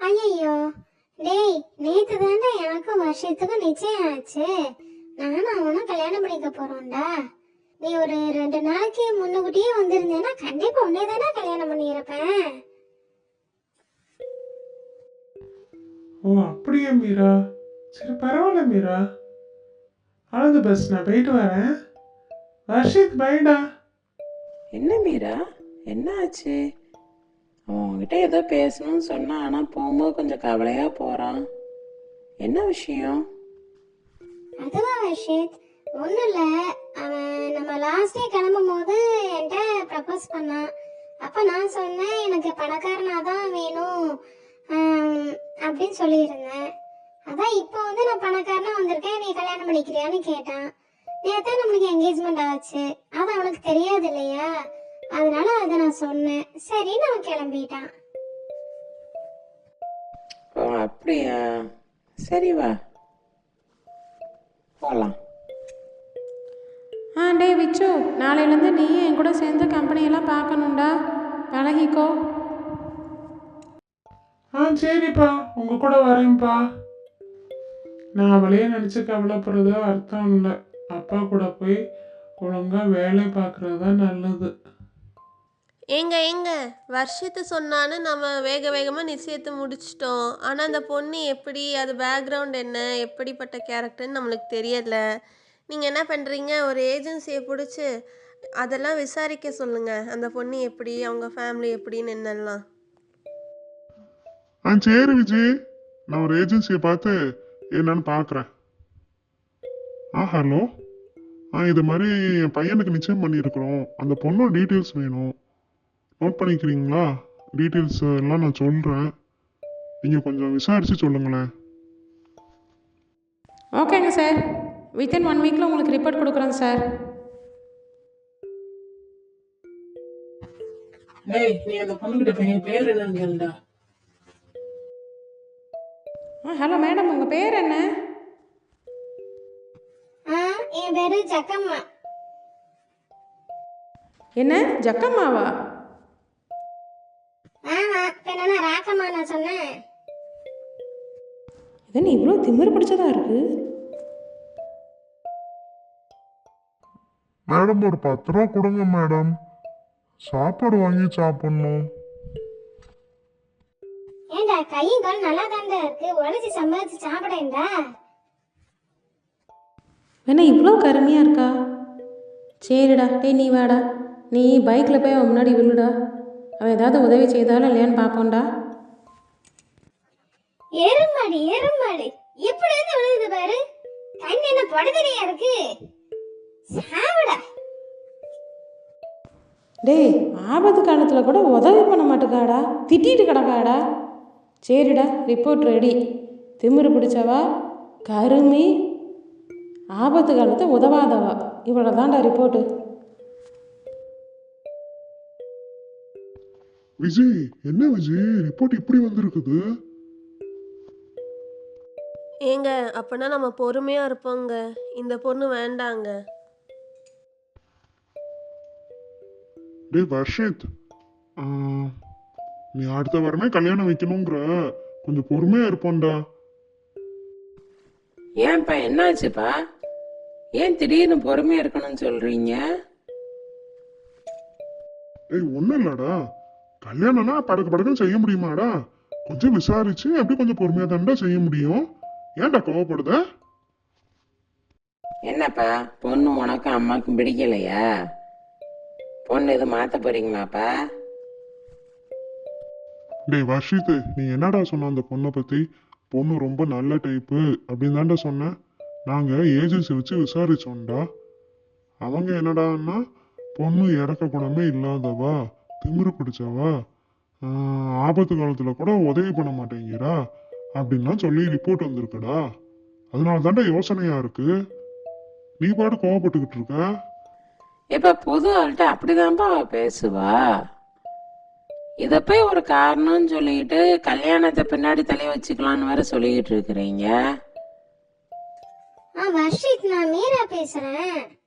ஐயோ டேய் நேத்து தாண்டா எனக்கும் வருஷத்துக்கும் நிச்சயம் ஆச்சு. நானும் அவனும் கல்யாணம் பண்ணிக்க போறோம்டா. நீ ஒரு ரெண்டு நாளைக்கு முன்னுக்கூட்டியே வந்திருந்தேன்னா கண்டிப்பா உன்னே தானே கல்யாணம் பண்ணியிருப்பேன். ஓ அப்படியா மீரா? சரி பரவாயில்ல மீரா. ஆல் தி பெஸ்ட் நான் போயிட்டு வரேன். வர்ஷித் பைடா என்ன மீரா? என்ன ஆச்சு? உங்ககிட்ட ஏதோ பேசணும்னு சொன்னான் ஆனால் போகும்போது கொஞ்சம் கவலையாக போகிறான் என்ன விஷயம்? அதுவா வர்ஷித் ஒன்றும் இல்லை. அவன் நம்ம லாஸ்ட் டே கிளம்பும் போது என்கிட்ட ப்ரப்போஸ் பண்ணான். அப்போ நான் சொன்னேன் எனக்கு பணக்காரனாக தான் வேணும் அப்படின்னு சொல்லியிருந்தேன். அதான் இப்போ வந்து நான் பணக்காரனா வந்திருக்கேன் நீ கல்யாணம் பண்ணிக்கிறியான்னு கேட்டான். நேத்தா நம்மளுக்கு என்கேஜ்மெண்ட் ஆச்சு. அது அவனுக்கு தெரியாது இல்லையா? அதனால அதை நான் சொன்னேன். சரின்னு அவன் கிளம்பிட்டான் ஓ அப்படியா? சரி வா. போகலாம் ஆ டே விச்சு நாளையிலேருந்து நீயும் என் கூட சேர்ந்து கம்பெனியெல்லாம் பார்க்கணும்டா? பழகிக்கோ. ஆ சரிப்பா. உங்க கூட வரேன்ப்பா. நான் அவளையே நினச்சி கவலைப்படுறது அர்த்தம் இல்லை. அப்பா கூட போய் ஒழுங்கா வேலை பார்க்கறது தான் நல்லது. ஏங்க ஏங்க வருஷத்து சொன்னான்னு நம்ம வேக வேகமாக நிச்சயத்தை முடிச்சிட்டோம். ஆனால் அந்த பொண்ணு எப்படி அது பேக்ரவுண்ட் என்ன எப்படிப்பட்ட கேரக்டர்னு நம்மளுக்கு தெரியல. நீங்கள் என்ன பண்ணுறீங்க ஒரு ஏஜென்சியை பிடிச்சி அதெல்லாம் விசாரிக்க சொல்லுங்கள் அந்த பொண்ணு எப்படி அவங்க ஃபேமிலி எப்படின்னு என்னெல்லாம். ஆ சரி விஜய் நான் ஒரு ஏஜென்சியை பார்த்து என்னன்னு பார்க்குறேன். ஆ ஹலோ ஆ இது மாதிரி என் பையனுக்கு நிச்சயம் பண்ணியிருக்கிறோம். அந்த பொண்ணோட டீட்டெயில்ஸ் வேணும். நோட் பண்ணிக்கிறீங்களா? டீட்டெயில்ஸ் எல்லாம் நான் சொல்கிறேன் நீங்கள் கொஞ்சம் விசாரித்து சொல்லுங்களேன். ஓகேங்க சார். வித்தின் ஒன் வீக்கில் உங்களுக்கு ரிப்போர்ட் கொடுக்குறோங்க சார். டேய் நீ அந்த பொண்ணுகிட்ட பையன் பேர் என்னன்னு கேளுடா. ஆ ஹலோ மேடம் உங்கள் பேர் என்ன? ஆ என் பேரு ஜக்கம்மா. என்ன? ஜக்கம்மாவா? என்ன ராக்கம்மா நான் சொன்னேன். இது நீ இவ்வளோ திமிரு பிடிச்சதா இருக்கு? மேடம் ஒரு பத்து ரூபா கொடுங்க மேடம். சாப்பாடு வாங்கி சாப்பிட்ணும். ஏண்டா கையும் கால் நல்லா தாண்டா இருக்கு. உழைச்சி சம்பாதிச்சு சாப்பிடேன்டா. என்ன இவ்வளோ கருமையாக இருக்கா? சரிடா டேய் நீ வாடா. நீ பைக்கில் போய் அவன் முன்னாடி விழுடா. அவன் ஏதாவது உதவி செய்தாலும் இல்லையான்னு பார்ப்போம்டா. எருமாடி எருமாடி. எப்படி இருந்து விழுகுது பாரு? கண் என்ன படுதலையா இருக்கு? சாவிடா. டேய் ஆபத்து காலத்தில் கூட உதவி பண்ண மாட்டேக்காடா? திட்டிட்டு கிடக்காடா? சரிடா ரிப்போர்ட் ரெடி திமிரு பிடிச்சவா? கருமி. ஆபத்து காலத்தை உதவாதவா? இவ்வளோ தான்டா ரிப்போர்ட்டு விஜய் என்ன விஜய்? ரிப்போர்ட் இப்படி வந்திருக்குது? ஏங்க அப்போனா நம்ம பொறுமையாக இருப்போங்க. இந்த பொண்ணு வேண்டாங்க. டேய் வர்ஷித். ஆ, நீ அடுத்த வாரமே கல்யாணம் வைக்கணுங்கிற கொஞ்சம் பொறுமையா இருப்போம்டா. ஏன்ப்பா என்னாச்சுப்பா? ஏன் திடீர்னு பொறுமையாக இருக்கணும்னு சொல்கிறீங்க ஏய் ஒண்ணும் இல்லடா. கல்யாணம்னா படக்கு படக்குன்னு செய்ய முடியுமாடா? கொஞ்சம் விசாரிச்சு எப்படி கொஞ்சம் பொறுமையா தான்டா செய்ய முடியும்? ஏன்டா கோவப்படுத? என்னப்பா பொண்ணு உனக்கும் அம்மாக்கும் பிடிக்கலையா? பொண்ணு எதுவும் மாற்ற போறீங்களாப்பா? டேய் வர்ஷித் நீ என்னடா சொன்ன அந்த பொண்ணை பத்தி? பொண்ணு ரொம்ப நல்ல டைப்பு அப்படின்னு தான்டா சொன்ன. நாங்க ஏஜென்சி வச்சு விசாரிச்சோம்டா. அவங்க என்னடான்னா பொண்ணு இறக்க குணமே இல்லாதவா? திமிரு பிடிச்சவா? ஆபத்து காலத்துல கூட உதவி பண்ண மாட்டேங்கிறா? அப்படின்லாம் சொல்லி ரிப்போர்ட் வந்திருக்குடா. அதனால தான்டா யோசனையா இருக்கு. நீ பாட்டு கோவப்பட்டுக்கிட்டு இருக்க? இப்ப புது ஆள்கிட்ட அப்படிதான்ப்பா அவ பேசுவா. இத போய் ஒரு காரணம்னு சொல்லிட்டு கல்யாணத்தை பின்னாடி தலைய வச்சுக்கலாம்னு வேற சொல்லிக்கிட்டு இருக்கிறீங்க. ஆ வர்ஷித் நான் மீரா பேசுறேன்.